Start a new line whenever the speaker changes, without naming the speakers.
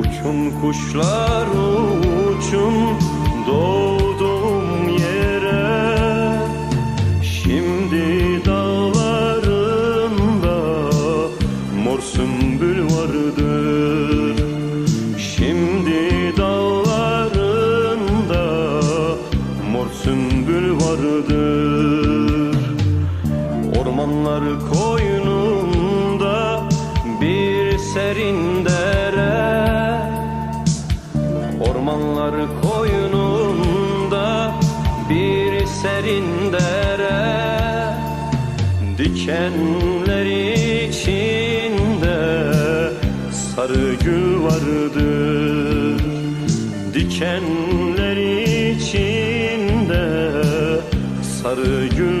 Uçun kuşlar uçun doğduğum yere. Şimdi dağlarında mor sümbül vardır. Şimdi dağlarında mor sümbül vardır. Ormanlar koynunda bir serin dere Ormanlar koynunda bir serin dere. Dikenler içinde sarı gül vardır Dikenler içinde sarı gül